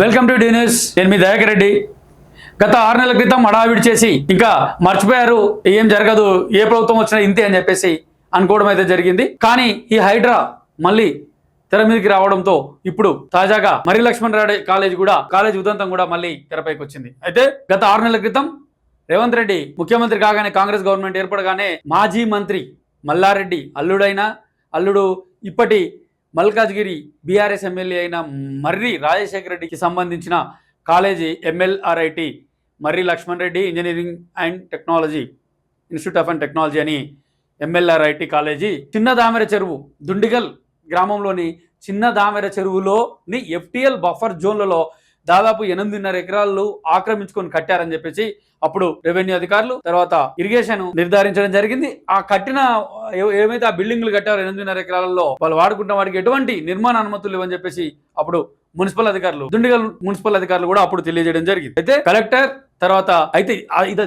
Welcome to news నేను మీ దయాకర్ రెడ్డి. గత ఆరు నెలల క్రితం హడావిడి చేసి ఇంకా మర్చిపోయారు. ఏం జరగదు. ఏ ప్రభుత్వం వచ్చినా ఇంతే అని చెప్పేసి అనుకోవడం అయితే జరిగింది. కానీ ఈ హైడ్రా మళ్ళీ తెర మీదకి రావడంతో ఇప్పుడు తాజాగా మరి లక్ష్మణ్ రాడే కాలేజ్ కూడా కాలేజ్ ఉదంతం కూడా మళ్ళీ తెరపైకి వచ్చింది. అయితే గత ఆరు నెలల క్రితం రేవంత్ రెడ్డి ముఖ్యమంత్రి కాగానే కాంగ్రెస్ గవర్నమెంట్ ఏర్పడగానే మాజీ మంత్రి మల్లారెడ్డి అల్లుడైన అల్లుడు ఇప్పటి మల్కాజ్గిరి బీఆర్ఎస్ ఎమ్మెల్యే అయిన మర్రి రాజశేఖర రెడ్డికి సంబంధించిన college MLRIT Marri Laxman Reddy engineering and technology institute of and technology అని ఎంఎల్ఆర్ఐటి కాలేజీ చిన్న దామెర చెరువు దుండిగల్ గ్రామంలోని చిన్న దామెర చెరువులోని ఎఫ్టిఎల్ బఫర్ జోన్లలో దాదాపు ఎనిమిదిన్నర ఎకరాలు ఆక్రమించుకొని కట్టారని చెప్పేసి అప్పుడు రెవెన్యూ అధికారులు తర్వాత ఇరిగేషన్ నిర్ధారించడం జరిగింది. ఆ కట్టిన ఏమైతే ఆ బిల్డింగ్లు కట్టారో ఎనిమిదిన్నర ఎకరాలలో వాళ్ళు వాడుకుంటున్న వాడికి ఎటువంటి నిర్మాణ అనుమతులు ఇవ్వని చెప్పేసి అప్పుడు మున్సిపల్ అధికారులు దుండిగల్ మున్సిపల్ అధికారులు కూడా అప్పుడు తెలియజేయడం జరిగింది. అయితే కలెక్టర్ తర్వాత అయితే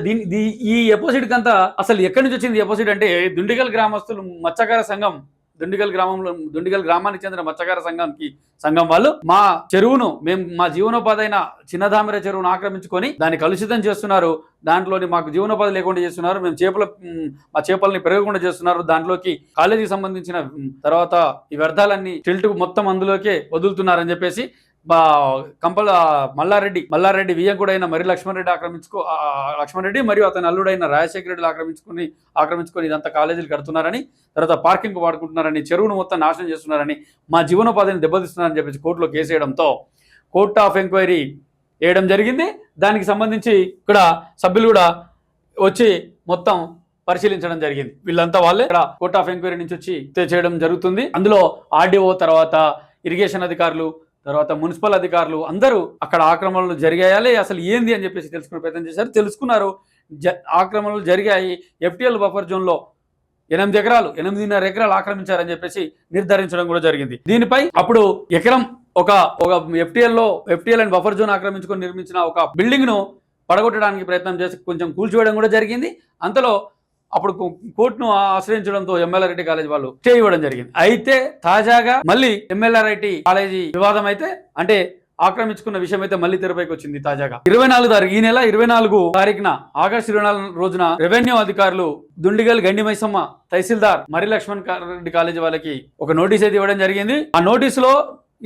దీని దీ- ఈ ఎపోసిట్ కంతా అసలు ఎక్కడి నుంచి వచ్చింది ఎపోసిట్ అంటే దుండిగల్ గ్రామస్తులు మత్స్యకార సంఘం దుండిగల్ గ్రామంలో దుండిగల్ గ్రామానికి చెందిన మత్స్యకార సంఘానికి సంఘం వాళ్ళు మా చెరువును మేము మా జీవనోపాధి అయిన చిన్నధామిర చెరువును ఆక్రమించుకొని దాన్ని కలుషితం చేస్తున్నారు. దాంట్లోని మాకు జీవనోపాధి లేకుండా చేస్తున్నారు. మేము చేపల మా చేపల్ని పెరగకుండా చేస్తున్నారు. దాంట్లోకి కాలేజీకి సంబంధించిన తర్వాత ఈ వ్యర్థాలన్నీ టిల్ట్ మొత్తం అందులోకే వదులుతున్నారని చెప్పేసి కంపల మల్లారెడ్డి మల్లారెడ్డి వియ్యంకుడైన మరి లక్ష్మణ్ రెడ్డి ఆక్రమించుకో ఆ, లక్ష్మణ్ రెడ్డి మరియు అతని అల్లుడైన రాజశేఖర రెడ్డి ఆక్రమించుకుని ఆక్రమించుకొని ఇదంతా కాలేజీలు కడుతున్నారని తర్వాత పార్కింగ్ వాడుకుంటున్నారని చెరువును మొత్తం నాశనం చేస్తున్నారని మా జీవనోపాధిని దెబ్బతీస్తున్నారని చెప్పేసి కోర్టులో కేసు వేయడంతో కోర్ట్ ఆఫ్ ఎంక్వైరీ వేయడం జరిగింది. దానికి సంబంధించి ఇక్కడ సభ్యులు కూడా వచ్చి మొత్తం పరిశీలించడం జరిగింది. వీళ్ళంతా వాళ్ళే ఇక్కడ కోర్ట్ ఆఫ్ ఎంక్వైరీ నుంచి వచ్చి చేయడం జరుగుతుంది. అందులో ఆర్డీఓ తర్వాత ఇరిగేషన్ అధికారులు తర్వాత మున్సిపల్ అధికారులు అందరూ అక్కడ ఆక్రమణలు జరిగాయాలి అసలు ఏంది అని చెప్పేసి తెలుసుకునే ప్రయత్నం చేశారు. తెలుసుకున్నారు. జ ఆక్రమణలు జరిగాయి. ఎఫ్టీఎల్ బఫర్ జోన్లో ఎనిమిది ఎకరాలు ఎనిమిదిన్నర ఎకరాలు ఆక్రమించారని చెప్పేసి నిర్ధారించడం కూడా జరిగింది. దీనిపై అప్పుడు ఎకరం ఒక ఒక ఎఫ్టీఎల్లో FTL FTL and buffer zone ఆక్రమించుకొని నిర్మించిన ఒక బిల్డింగ్ను పడగొట్టడానికి ప్రయత్నం చేసి కొంచెం కూల్చివేయడం కూడా జరిగింది. అంతలో అప్పుడు కోర్టును ఆశ్రయించడంతో ఎమ్మెల్యేరెడ్డి కాలేజీ వాళ్ళు స్టే ఇవ్వడం జరిగింది. అయితే తాజాగా మళ్ళీ ఎమ్మెల్యేరెడ్డి కాలేజీ వివాదం అయితే అంటే ఆక్రమించుకున్న విషయం అయితే మళ్ళీ తెరపైకి వచ్చింది తాజాగా. ఇరవై నాలుగు తారీఖు ఈ నెల ఇరవై నాలుగు తారీఖున ఆగస్టు ఇరవై నాలుగు రోజున రెవెన్యూ అధికారులు దుండిగల్ గండి మైసమ్మ తహసీల్దార్ మరి లక్ష్మణ్ రెడ్డి కాలేజీ వాళ్ళకి ఒక నోటీస్ అయితే ఇవ్వడం జరిగింది. ఆ నోటీస్లో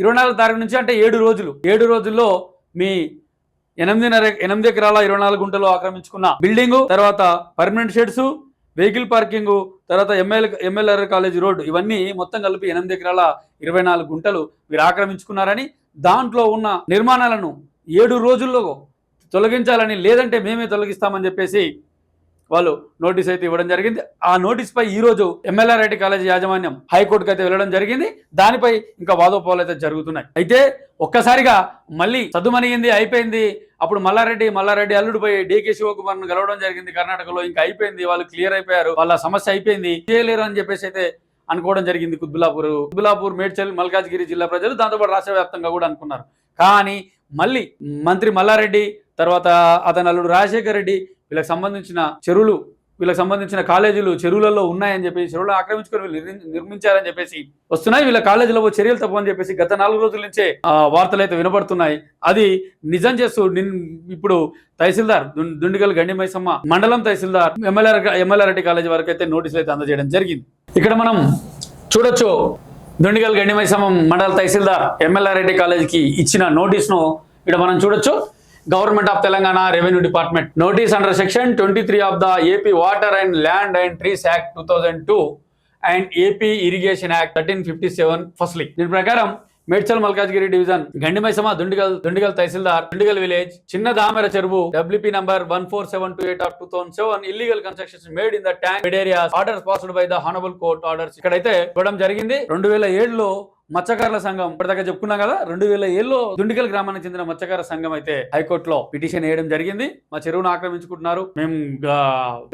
ఇరవై నాలుగు తారీఖు నుంచి అంటే ఏడు రోజులు ఏడు రోజుల్లో మీ ఎనిమిదిన్నర ఎనిమిది ఎకరాల ఇరవై నాలుగు గుంటలు ఆక్రమించుకున్న బిల్డింగ్ తర్వాత పర్మనెంట్ షెడ్స్ వెహికల్ పార్కింగ్ తర్వాత ఎంఎల్ ఎంఎల్ఆర్ కాలేజ్ రోడ్ ఇవన్నీ మొత్తం కలిపి ఎనిమిది ఎకరాల ఇరవై నాలుగు గుంటలు మీరు ఆక్రమించుకున్నారని దాంట్లో ఉన్న నిర్మాణాలను ఏడు రోజుల్లో తొలగించాలని లేదంటే మేమే తొలగిస్తామని చెప్పేసి వాళ్ళు నోటీస్ అయితే ఇవ్వడం జరిగింది. ఆ నోటీస్ పై ఈ రోజు రెడ్డి కాలేజీ యాజమాన్యం హైకోర్టుకు అయితే వెళ్ళడం జరిగింది. దానిపై ఇంకా వాదోపాలు అయితే జరుగుతున్నాయి. అయితే ఒక్కసారిగా మళ్ళీ చదుమనిగింది అయిపోయింది. అప్పుడు మల్లారెడ్డి మల్లారెడ్డి అల్లుడిపై డీకే శివకుమార్ను గెలవడం జరిగింది కర్ణాటకలో. ఇంకా అయిపోయింది వాళ్ళు క్లియర్ అయిపోయారు. వాళ్ళ సమస్య అయిపోయింది. చేయలేరు అని చెప్పేసి అయితే అనుకోవడం జరిగింది కుద్బులాపూర్ కుద్బులాపూర్ మేడ్చల్ మల్కాజ్గిరి జిల్లా ప్రజలు. దాంతోపాటు రాష్ట్ర వ్యాప్తంగా కూడా అనుకున్నారు. కానీ మళ్ళీ మంత్రి మల్లారెడ్డి తర్వాత అతని అల్లుడు రాజశేఖర్ రెడ్డి వీళ్ళకి సంబంధించిన చెరువులు వీళ్ళకి సంబంధించిన కాలేజీలు చెరువులలో ఉన్నాయని చెప్పేసి చెరువులు ఆక్రమించుకొని వీళ్ళు నిర్మి- నిర్మించారని చెప్పేసి వస్తున్నాయి. వీళ్ళ కాలేజీలో చర్యలు తప్పని చెప్పేసి గత నాలుగు రోజుల నుంచే వార్తలు అయితే వినబడుతున్నాయి అది నిజం చేస్తూ ఇప్పుడు తహసీల్దార్ దుండిగల్ గండిమైసమ్మ మండలం tahsildar MLA MLA Reddy college వరకు అయితే నోటీసులు అయితే అందజేయడం జరిగింది. ఇక్కడ మనం చూడొచ్చు దుండిగల్ గండిమైసమ్మ మండల తహసీల్దార్ ఎమ్మెల్యే రెడ్డి కాలేజీకి ఇచ్చిన నోటీస్ను ఇక్కడ మనం చూడొచ్చు. Government of Telangana revenue department notice under section twenty three of the AP water and land and trees act two thousand two and AP irrigation act thirteen fifty seven firstly దీని ప్రకారం Medchal Malkajgiri division Gandimaisamma Dundigal Dundigal తహసీల్దార్ Dundigal village Chinna Damera చెరువు WP number one four seven two eight of two thousand seven illegal constructions made in the tank areas orders passed by the honourable court orders. ఇక్కడైతే ఇవ్వడం జరిగింది. రెండు వేల ఏడులో మత్స్యకారుల సంఘం ఇప్పటిదాకా చెప్పుకున్నాం కదా రెండు వేల ఏళ్ళలో దుండిగల్ గ్రామానికి చెందిన మత్స్యకార సంఘం అయితే హైకోర్టులో పిటిషన్ వేయడం జరిగింది. మా చెరువును ఆక్రమించుకుంటున్నారు. మేము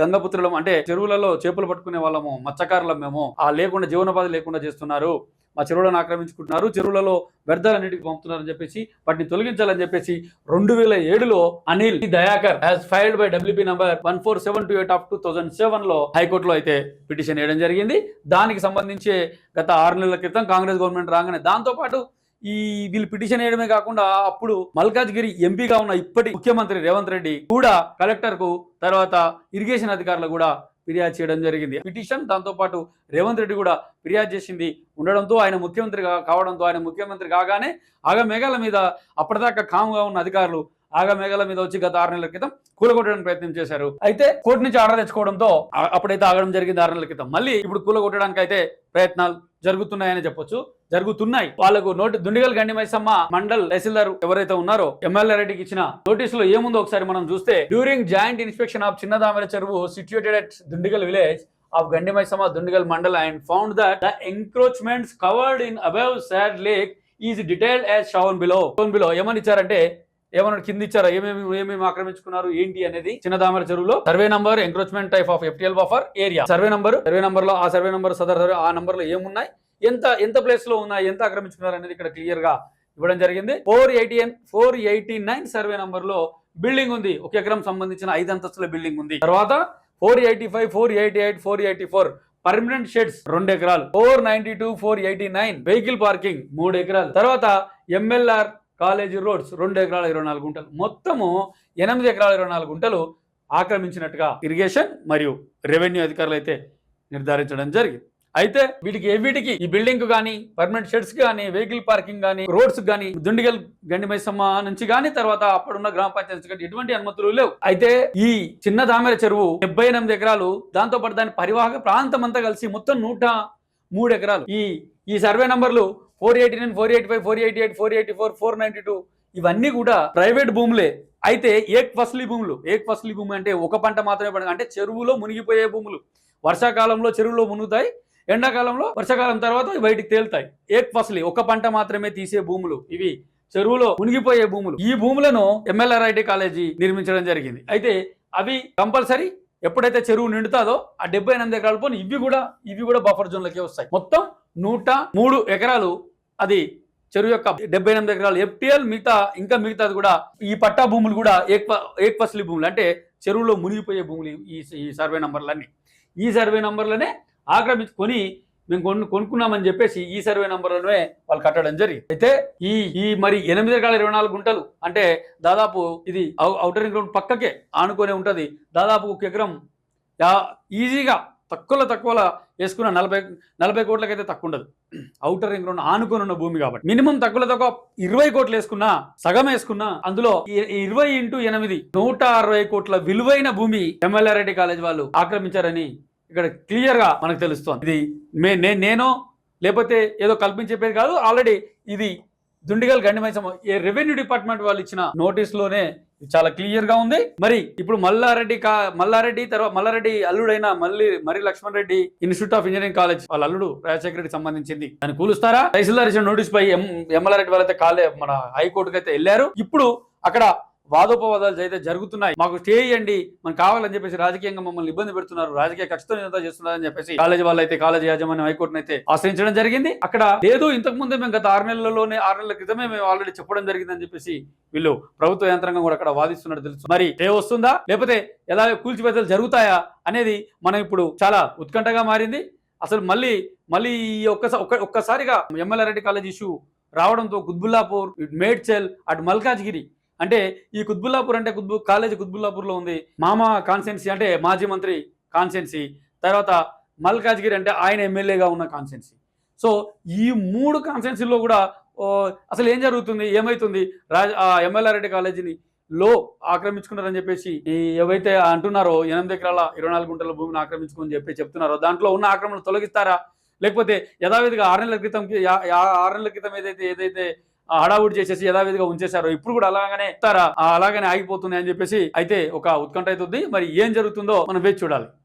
గంగపుత్రులం అంటే చెరువులలో చేపలు పట్టుకునే వాళ్ళము మత్స్యకారులం మేము. ఆ లేకుండా జీవనోపాధి లేకుండా చేస్తున్నారు. మా చెరువులను ఆక్రమించుకుంటున్నారు. చెరువులలో వ్యర్థాలన్నిటికి పంపుతున్నారని చెప్పేసి వాటిని తొలగించాలని చెప్పేసి రెండు వేల ఏడులో Anil Dayakar has filed by WP number one four seven two eight of two thousand సెవెన్లో హైకోర్టులో అయితే పిటిషన్ వేయడం జరిగింది. దానికి సంబంధించి గత ఆరు నెలల క్రితం కాంగ్రెస్ గవర్నమెంట్ రాగానే దాంతో పాటు ఈ వీళ్ళు పిటిషన్ వేయడమే కాకుండా అప్పుడు మల్కాజ్గిరి ఎంపీగా ఉన్న ఇప్పటి ముఖ్యమంత్రి రేవంత్ రెడ్డి కూడా కలెక్టర్కు తర్వాత ఇరిగేషన్ అధికారులు కూడా ఫిర్యాదు చేయడం జరిగింది. పిటిషన్ దాంతో పాటు రేవంత్ రెడ్డి కూడా ఫిర్యాదు చేసింది ఉండడంతో ఆయన ముఖ్యమంత్రి కావడంతో ఆయన ముఖ్యమంత్రి కాగానే ఆగమేఘాల మీద అప్పటిదాకా కాముగా ఉన్న అధికారులు ఆగమేఘాల మీద వచ్చి గత ఆరు నెలల క్రితం కూలగొట్టడానికి ప్రయత్నం చేశారు. అయితే కోర్టు నుంచి ఆర్డర్ తెచ్చుకోవడంతో అప్పుడైతే ఆగడం జరిగింది ఆరు నెలల క్రితం. మళ్ళీ ఇప్పుడు కూలగొట్టడానికి అయితే ప్రయత్నాలు జరుగుతున్నాయని చెప్పొచ్చు. జరుగుతున్నాయి. వాళ్ళకు నోటి దుండిగల్ గండి మైసమ్మ మండల్ తహసీల్దార్ ఎవరైతే ఉన్నారో ఎమ్మెల్యే రెడ్డికి ఇచ్చిన నోటీస్లో ఏముందో ఒకసారి మనం చూస్తే during joint inspection of Chinnadamera చెరువు situated at Dundigal village of Gandi Maisamma Dundigal mandal and found that the encroachments covered in above said lake is detailed as shown below shown below ఏమని ఇచ్చారంటే ఏమన్నా కింద ఇచ్చారా ఏమేమి ఏమేమి ఆక్రమించుకున్నారు? ఏంటి అనేది చిన్నదామర చెరువులో survey number encroachment type of FTL buffer area survey number survey నంబర్లో ఆ సర్వే నంబర్ సదర్ సర్వే ఆ నంబర్లో ఏమున్నాయి? ఎంత ఎంత ప్లేస్లో ఉన్నాయి? ఎంత ఆక్రమించుకున్నారు అనేది ఇక్కడ క్లియర్గా ఇవ్వడం జరిగింది. Four eighty four eighty nine survey నంబర్లో బిల్డింగ్ ఉంది. ఒక ఎకరం సంబంధించిన ఐదు అంతస్తుల బిల్డింగ్ ఉంది. తర్వాత four eighty five four eighty eight four eighty four permanent sheds రెండు ఎకరాలు. Four ninety two four eighty nine vehicle parking మూడు ఎకరాలు. తర్వాత ఎంఎల్ఆర్ కాలేజీ రోడ్స్ రెండు ఎకరాల ఇరవై నాలుగు గుంటలు. మొత్తము ఎనిమిది ఎకరాల ఇరవై నాలుగు గుంటలు ఆక్రమించినట్టుగా ఇరిగేషన్ మరియు రెవెన్యూ అధికారులు అయితే నిర్ధారించడం జరిగింది. అయితే వీటికి ఏ వీటికి ఈ బిల్డింగ్ కానీ పర్మనెంట్ షెడ్స్ కానీ వెహికల్ పార్కింగ్ కానీ రోడ్స్ కానీ దుండిగల్ గండిమైసమ్మ నుంచి కానీ తర్వాత అప్పుడున్న గ్రామ పంచాయతీ కానీ ఎటువంటి అనుమతులు లేవు. అయితే ఈ చిన్న దామెర చెరువు డెబ్బై ఎనిమిది ఎకరాలు దాంతో పాటు దాని పరివాహక ప్రాంతం అంతా కలిసి మొత్తం నూట మూడు ఎకరాలు. ఈ ఈ సర్వే నంబర్లు four eighty nine four eighty five four eighty eight four eighty four four ninety two ఇవన్నీ కూడా ప్రైవేట్ భూములే. అయితే ఏక్ ఫస్లీ భూములు ఏక్ ఫస్లీ భూమి అంటే ఒక పంట మాత్రమే పండుగ అంటే చెరువులో మునిగిపోయే భూములు. వర్షాకాలంలో చెరువులో మునుగుతాయి ఎండాకాలంలో వర్షాకాలం తర్వాత బయటికి తేలుతాయి. ఏక్ ఫస్లీ ఒక పంట మాత్రమే తీసే భూములు ఇవి. చెరువులో మునిగిపోయే భూములు. ఈ భూములను ఎంఎల్ఆర్ఐటి కాలేజీ నిర్మించడం జరిగింది. అయితే అవి కంపల్సరీ ఎప్పుడైతే చెరువు నిండుతాదో ఆ డెబ్బై ఎనిమిది ఎకరాలు పోనీ ఇవి కూడా ఇవి కూడా బఫర్ జోన్లకే వస్తాయి. మొత్తం నూట మూడు ఎకరాలు అది చెరువు యొక్క డెబ్బై ఎనిమిది ఎకరాలు. ఎఫ్టిఎల్ మిగతా ఇంకా మిగతాది కూడా ఈ పట్టా భూములు కూడా ఏక్ ఏక్ ఫసలి భూములు అంటే చెరువులో మునిగిపోయే భూములు ఈ ఈ సర్వే నంబర్లన్నీ. ఈ సర్వే నంబర్లనే ఆక్రమించుకొని మేము కొను కొనుక్కున్నామని చెప్పేసి ఈ సర్వే నంబర్లోనే వాళ్ళు కట్టడం జరిగింది. అయితే ఈ ఈ మరి ఎనిమిది ఎకరాల ఇరవై నాలుగు గుంటలు అంటే దాదాపు ఇది అవుటర్ గ్రౌండ్ పక్కకే ఆనుకొని ఉంటుంది. దాదాపు ఒక ఎకరం ఈజీగా తక్కువలో తక్కువలో వేసుకున్న నలభై నలభై కోట్లకైతే తక్కువ ఉండదు ఔటర్ రింగ్ రోడ్ ఆనుకొని ఉన్న భూమి కాబట్టి. మినిమం తక్కువలో తక్కువ ఇరవై కోట్లు వేసుకున్నా సగం వేసుకున్నా అందులో ఈ- ఇరవై ఇంటూ ఎనిమిది నూట అరవై కోట్ల విలువైన భూమి ఎమ్మెల్యే రెడ్డి కాలేజ్ వాళ్ళు ఆక్రమించారని ఇక్కడ క్లియర్గా మనకు తెలుస్తోంది. ఇది మే నే- నేను లేకపోతే ఏదో కల్పించే పేరు కాదు. ఆల్రెడీ ఇది దుండిగల్ గండిమైసమ్మ ఏ రెవెన్యూ డిపార్ట్మెంట్ వాళ్ళు ఇచ్చిన నోటీస్లోనే చాలా క్లియర్గా ఉంది. మరి ఇప్పుడు మల్లారెడ్డి కా మల్లారెడ్డి తర్వాత మల్లారెడ్డి అల్లుడైన మల్లి మరి Laxman Reddy institute of engineering college వాళ్ళ అల్లుడు రాజశేఖర రెడ్డి సంబంధించింది. దాన్ని కూలుస్తారా? తహసీల్దార్ ఇచ్చిన నోటీస్ పై ఎం ఎమ్మెల్యేరెడ్డి వాళ్ళైతే కాలే మన హైకోర్టుకి అయితే వెళ్ళారు. ఇప్పుడు అక్కడ వాదోపవాదాలు అయితే జరుగుతున్నాయి. మాకు స్టే ఇవ్వండి మనకు కావాలని చెప్పేసి రాజకీయంగా మమ్మల్ని ఇబ్బంది పెడుతున్నారు. రాజకీయ కక్షతో నియంత్రణ చేస్తున్నారని చెప్పేసి కాలేజీ వాళ్ళు అయితే కాలేజీ యాజమాన్యం హైకోర్టును అయితే ఆశ్రయించడం జరిగింది. అక్కడ లేదు ఇంతకు ముందే మేము గత ఆరు నెలల్లోనే ఆరు నెలల క్రితమే మేము ఆల్రెడీ చెప్పడం జరిగిందని చెప్పేసి వీళ్ళు ప్రభుత్వ యంత్రాంగం కూడా అక్కడ వాదిస్తున్నట్టు తెలుసు. మరి ఏ వస్తుందా? లేకపోతే ఎలా కూల్చివేతలు జరుగుతాయా? అనేది మనం ఇప్పుడు చాలా ఉత్కంఠగా మారింది. అసలు మళ్ళీ మళ్ళీ ఈ ఒక్కసారి ఒక్క ఒక్కసారిగా ఎమ్మెల్యే రెడ్డి కాలేజ్ ఇష్యూ రావడంతో కుత్బుల్లాపూర్ మేడ్చల్ అటు మల్కాజ్గిరి అంటే ఈ కుత్బుల్లాపూర్ అంటే కుత్బు కాలేజ్ కుత్బుల్లాపూర్లో ఉంది. మామ కాన్సెన్సీ అంటే మాజీ మంత్రి కాన్స్టెన్సీ తర్వాత మల్కాజ్గిరి అంటే ఆయన ఎమ్మెల్యేగా ఉన్న కాన్స్టెన్సీ. సో ఈ మూడు కాన్సెన్సీలో కూడా అసలు ఏం జరుగుతుంది? ఏమైతుంది? రాజ ఆ ఎమ్మెల్యే రెడ్డి కాలేజీని లో ఆక్రమించుకున్నారని చెప్పేసి ఎవైతే ఏవైతే అంటున్నారో ఎనిమిది ఎకరాల ఇరవై నాలుగు గుంటల భూమిని ఆక్రమించుకుని చెప్పి చెప్తున్నారో దాంట్లో ఉన్న ఆక్రమణ తొలగిస్తారా? లేకపోతే యథావిధిగా ఆరు నెలల క్రితం ఆరు నెలల క్రితం ఏదైతే ఏదైతే హడావుడి చేసేసి యథావిధిగా ఉంచేశారో ఇప్పుడు కూడా అలాగనే తర అలాగనే ఆగిపోతుంది అని చెప్పేసి అయితే ఒక ఉత్కంఠ అవుతుంది మరి ఏం జరుగుతుందో మనం వేచి చూడాలి.